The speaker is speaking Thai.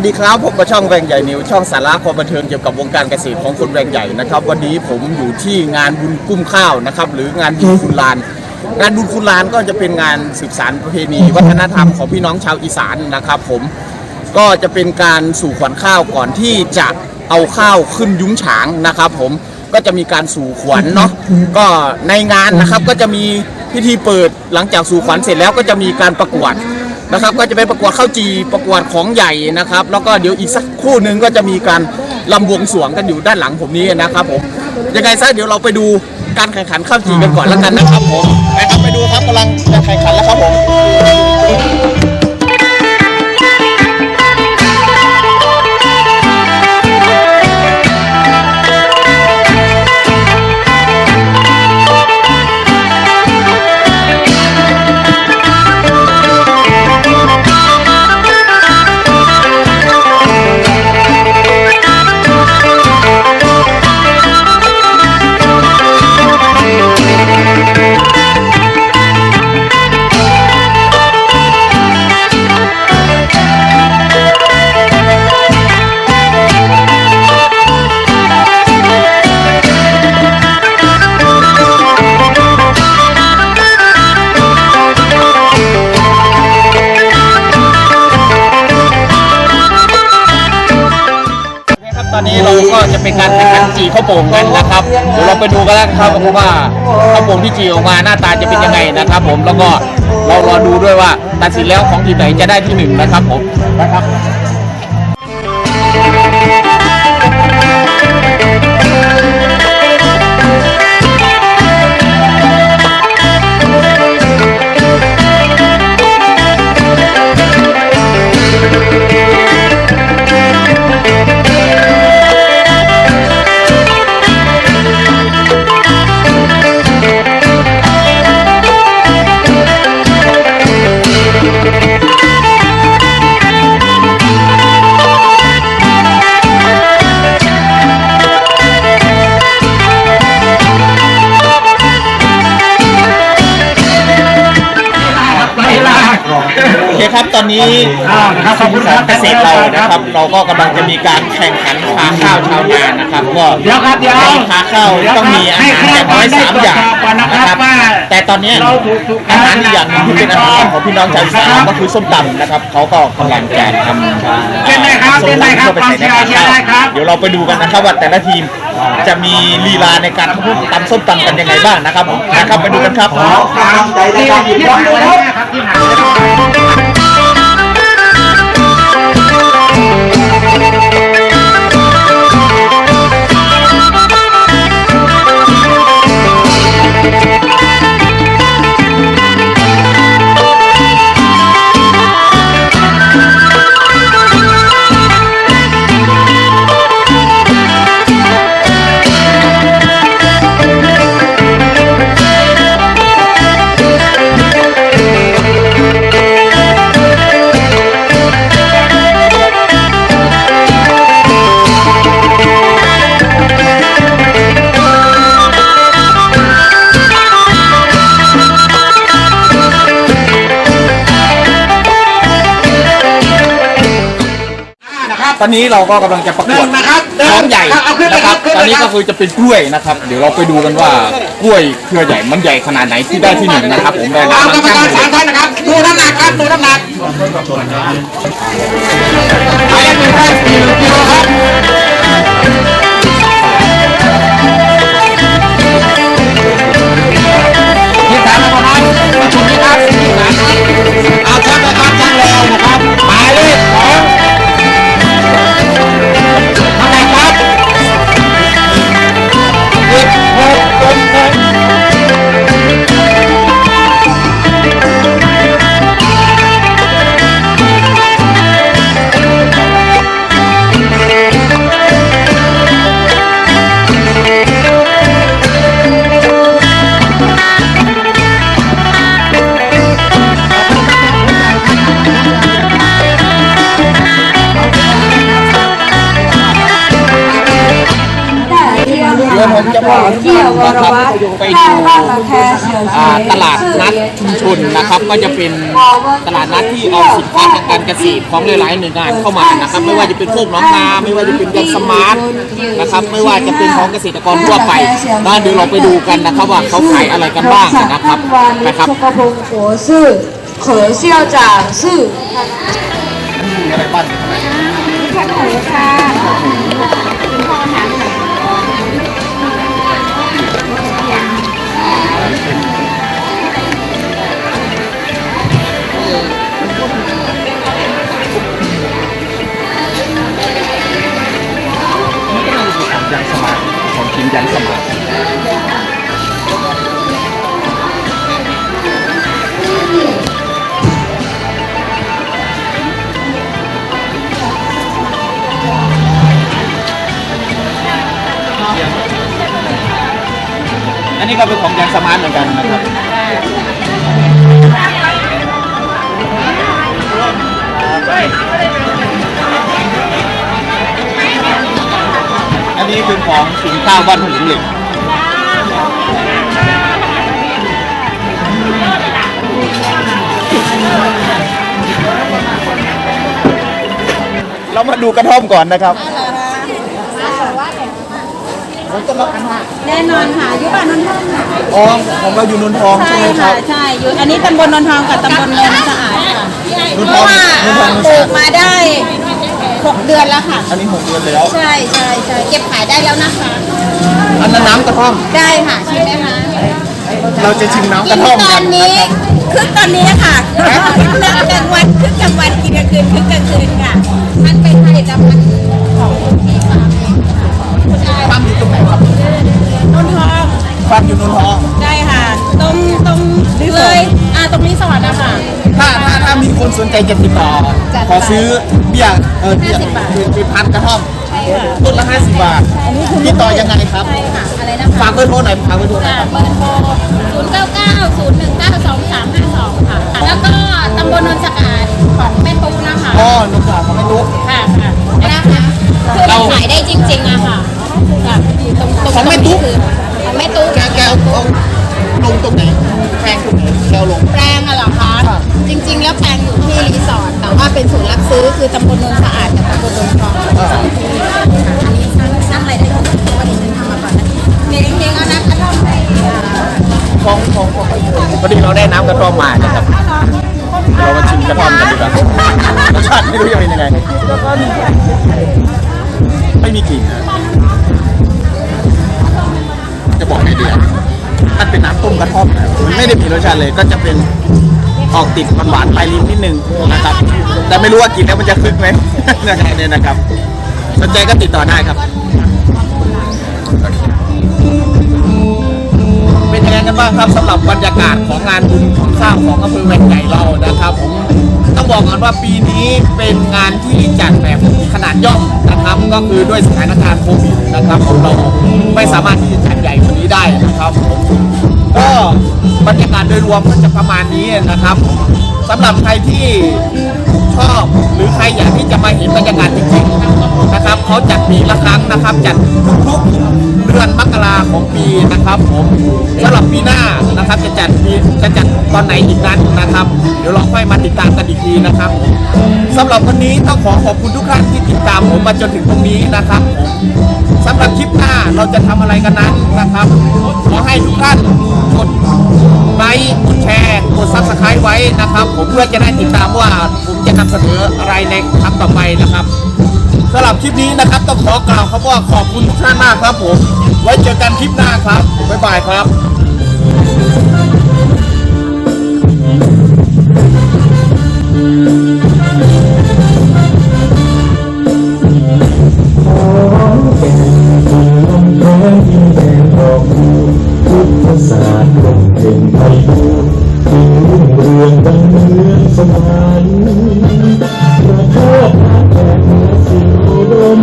วัสดีครับผมกับช่องแรงใหญ่นิวช่องสาระความบันเทิงเกี่ยวกับวงการเกษตรของคนแรงใหญ่นะครับ วันนี้ผมอยู่ที่งานบุญกุ้มข้าวนะครับ หรืองานบุญคุณลาน งานบุญคุณลานก็จะเป็นงานสืบสานประเพณี วัฒนธรรมของพี่น้องชาวอีสานนะครับ ผมก็จะเป็นการสู่ขวัญข้าวก่อนที่จะเอาข้าวขึ้นยุ้งฉางนะครับ ผมก็จะมีการสู่ขวัญเนาะก็ในงานนะครับก็จะมีพิธีเปิดหลังจากสู่ขวัญเสร็จแล้วก็จะมีการประกวด นะครับก็จะไปประกวดข้าวจีประกวดของใหญ่นะครับ แล้วก็เดี๋ยวอีกสักคู่หนึ่งก็จะมีการลำบวงสรวงกันอยู่ด้านหลังผมนี้นะครับผมยังไงซะเดี๋ยวเราไปดูการแข่งขันข้าวจีกันก่อนแล้วกันนะครับผมไปครับไปดูครับกำลังจะแข่งขันแล้วครับผม นี้เรจะเป็นการแข่งขันจีข้าวโป่งกันนะครับเดี๋ยวเราไปดูกันแล้วครับว่าข้าวโป่งที่จีออกมาหน้าตาจะเป็นยังไงนะครับ ผมแล้วก็เรารอดูด้วยว่าตัดสินแล้วของทีมไหนจะได้ที่หนึ่งนะครับผมนะครับ โอเคครับตอนนี้อ้าวนะครับขอบคุณขคอรังบเกษตรเรานะครับ เราก็กำลังจะมีการแข่งขันพาข้าวชาวนานะครับก็เดี๋ยวครับเดี๋ยวในพาข้าวต้องมีอาหารอย่างน้อยสามอย่างก่อนนะนะคครัรับบว่าแต่ตอนนี้เราถูกถูกอาหารอีกอย่างหนึงที่เป็นอาหารของพี่น้องชาวอีสานก็คือส้มตำนะครับเขาก็กำลังจะทำเต้นได้ครับส้มเต้นได้ครับตำเข้าไปใส่ในพาเชียร์ข้าวได้ครับเดี๋ยวเราไปดูกันนะครับว่าแต่ละทีมจะมีลีลาในการตำส้มตำกันยังไงบ้างนะครับผมนะครับไปดูกันครับที่ที่ผมดูแล้วนะครับ ที่หาตอนนี้เราก็กำลังจะประกวดนะครับน้องใหญ่เอาขึ้นนะครับขึ้ตอนนี้เลยคก็รับคือจะเป็นกล้วยนะครับ เดี๋ยวเราไปดูกันว่ากล้วยเครือใหญ่มันใหญ่ขนาดไหนที่ได้ที่หนึ่งนะครับ ผมได้เอารางกรวัรลมช่างการสามท่านนะครับดูน้ำหนักครับดูน้ำหนัก ผมจะพาเกี่ยววรวัตรไปแพร่ดูบ้านหลังแคเฉียวเฉอ่ายตลาดนัดชุมชนนะครับก็จะเป็นตลาดนัดที่เอาสินค้าทางการเกษตรของหลายๆหน่วยงานเข้ามานะครับ ไม่ว่าจะเป็นโคกหน้องนาไม่ว่าจะเป็นยันสมาร์ทนะครับ ไม่ว่าจะเป็นของเกษตรกรทั่วไปนะเดี๋ยวเราไปดูกันนะครับว่าเขาขายอะไรกันบ้างนะครับท่านวาไปนิชครับชกพงศ์หัวซื่อเขอเซี่ยวจ่างซื่ออะไรบ้างแค่หมูค่ะ อันสมาร์ทอันนี้ก็เป็นของยันสมาร์ทเหมือนกันนะครับอัน นี้คือของสินข้าวบ้านหุงเหล็กเรามาดูกระท่อมก่อนนะครับแน่นอนค่ะอยู่บ้านนนทองค่ะอ๋อของเราอยู่นนทองใช่ไหมคค่ะรับ ใช่อยู่อันนี้ตำบลนนทองกับตำบลเนินสะอาดค่ะนนเพทองราะว่านนทองปลูกมาได้ หกเดือนแล้วค่ะ อันนี้หกเดือนแล้ว ใช่ใช่ใช่เก็บขายได้แล้วนะคะ อันนั้นน้ำกระท่อม ได้ค่ะชิมไหมคะเราจะชิมน้ำกกิระนท่อมตกัอนนนะนี้ครับคึกตอนนี้ค่ะนั่งกลางวันคึกกลางวันกินกลางคืนคึกกลางคืนค่ะ มันเป็นผลิตภัณฑ์ของคุณพี่ฟาร์มเองค่ะคุณได้ฟาร์มอยู่ตรงไหนครับนนทองฟาร์มอยู่นนทอง ได้ค่ะ ตรงตรงเลยอ่าตรงรีสอร์ทนะคะ ถ้าถ้าถ้ามีคนสนใจจะติดต่อจัดขอซื้อเบี้ยเออเบี้ย50บาทคือคือพันกระท่อมใช่ค่ะต้นละ50บาทติดต่อยังไงครับใช่ค่ะอะไรนะคะฝากเบอร์โทรหน่อยฝากเบอร์โทรหน่อยค่ะครับเบอร์โทร0 9 9 0 1 9 2 3 5 2ค่ะ แล้วก็ตำบลนนสะอาดของแม่ตุ๊กนะคะอ๋อนุ่มสาวของแม่ลูกค่ะค่ะนะคะคือเราขายได้จริงๆอะค่ะค่ะตรงตรงของแม่ตุ๊กคือของแม่ตุ๊กแกแกเอาเอาลงตรงไหนแพงตรง กันดีกว่ารสชาติไม่รู้จะเป็นยังไงไม่มีกลิ่นนะจะบอกให้ดีอะมันเป็นน้ำต้มกระท่อมนะมันไม่ได้มีรสชาติเลยก็จะเป็นออกติดหวานๆปลายลิ้นนิดนึงนะครับ แต่ไม่รู้ว่ากินแล้วมันจะคึกไหมนะครับเนี่ยนะครับสนใจก็ติดต่อได้ครับ เป็นยังไงกันบ้างครับสำหรับบรรยากาศของงานบุญของข้าวของอำเภอแวงใหญ่เรานะครับผมต้องบอกก่อนว่าปีนี้เป็นงานที่จัดแบบขนาดย่อมนะครับ ก็คือด้วยสถานการณ์โควิดนะครับของเราไม่สามารถที่จะจัดใหญ่กว่านี้ได้นะครับผมก็ บรรยากาศโดยรวมก็จะประมาณนี้นะครับสำหรับใครที่ชอบหรือใครอยากที่จะมาเห็นบรรยากาศจริงๆนะครับเขาจัดปีละครั้งนะครับ จัดทุกๆเดือนมกราของปีนะครับผมสำหรับปีหน้านะครับจะจัดปีจะจัดตอนไหนอีกนั้นนะครับ เดี๋ยวเราค่อยมาติดตามกันอีกทีนะครับสำหรับวันนี้ต้องขอขอบคุณทุกท่านที่ติดตามผมมาจนถึงตรงนี้นะครับสำหรับคลิปหน้าเราจะทำอะไรกันนั้นนะครับ ขอให้ทุกท่านกด ไลค์กดแชร์กดซับสไครต์ไว้นะครับ ผมเพื่อจะได้ติดตามว่าผมจะนำเสนออะไรในครั้งต่อไปนะครับสำหรับคลิปนี้นะครับต้องขอกล่าวคำว่าขอบคุณทุกท่านมากครับผม ไว้เจอกันคลิปหน้าครับ บ๊ายบายครับเ